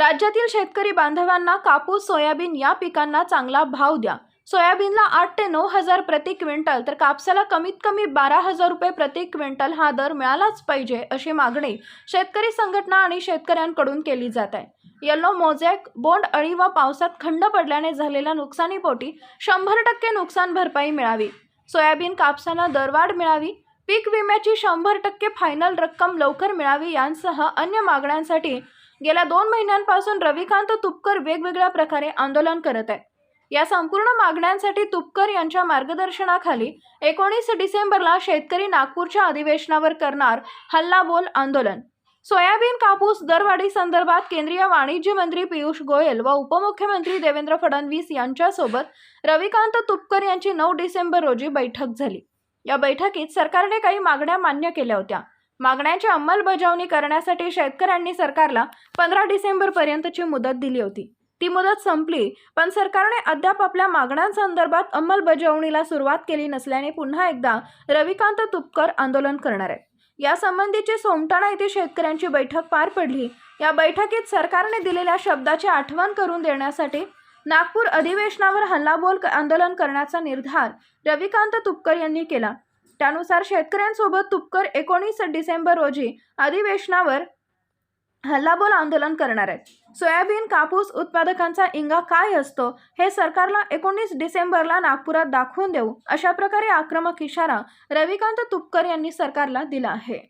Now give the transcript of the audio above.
राज्यातील शेतकरी बांधवांना कापूस सोयाबीन या पिकांना चांगला भाव द्या. सोयाबीनला आठ ते नऊ हजार प्रति क्विंटल तर कापसाला कमीत कमी बारा हजार रुपये प्रति क्विंटल हा दर मिळालाच पाहिजे अशी मागणी शेतकरी संघटना आणि शेतकऱ्यांकडून केली जात आहे. येल्लो मोझॅक बोंड अळी व पावसात खंड पडल्याने झालेल्या नुकसानीपोटी शंभर टक्के नुकसान भरपाई मिळावी. सोयाबीन कापसाला दरवाढ मिळावी. पीक विम्याची शंभर टक्के फायनल रक्कम लवकर मिळावी यांसह अन्य मागण्यांसाठी गेल्या दोन महिन्यांपासून रविकांत तुपकर वेगवेगळ्या प्रकारे आंदोलन करत आहे या संपूर्ण मागण्यांसाठी तुपकर यांच्या मार्गदर्शनाखाली एकोणीस डिसेंबरला शेतकरी नागपूरच्या अधिवेशनावर करणार हल्लाबोल आंदोलन. सोयाबीन कापूस दरवाढी संदर्भात केंद्रीय वाणिज्य मंत्री पियुष गोयल व उपमुख्यमंत्री देवेंद्र फडणवीस यांच्यासोबत रविकांत तुपकर यांची नऊ डिसेंबर रोजी बैठक झाली. या बैठकीत सरकारने काही मागण्या मान्य केल्या होत्या. मागण्यांची अंमलबजावणी करण्यासाठी शेतकऱ्यांनी सरकारला पंधरा डिसेंबरपर्यंतची मुदत दिली होती. ती मुदत संपली पण सरकारने अद्याप आपल्या मागण्यांसंदर्भात अंमलबजावणीला सुरुवात केली नसल्याने पुन्हा एकदा रविकांत तुपकर आंदोलन करणार आहे यासंबंधीची सोमटाणा येथे शेतकऱ्यांची बैठक पार पडली. या बैठकीत सरकारने दिलेल्या शब्दाची आठवण करून देण्यासाठी नागपूर अधिवेशनावर हल्लाबोल आंदोलन करण्याचा निर्धार रविकांत तुपकर यांनी केला. त्यानुसार शेतकऱ्यांसोबत तुपकर एकोणीस डिसेंबर रोजी अधिवेशनावर हल्लाबोल आंदोलन करणार आहेत. सोयाबीन कापूस उत्पादकांचा इंगा काय असतो हे सरकारला एकोणीस डिसेंबरला नागपुरात दाखवून देऊ अशा प्रकारे आक्रमक इशारा रविकांत तुपकर यांनी सरकारला दिला आहे.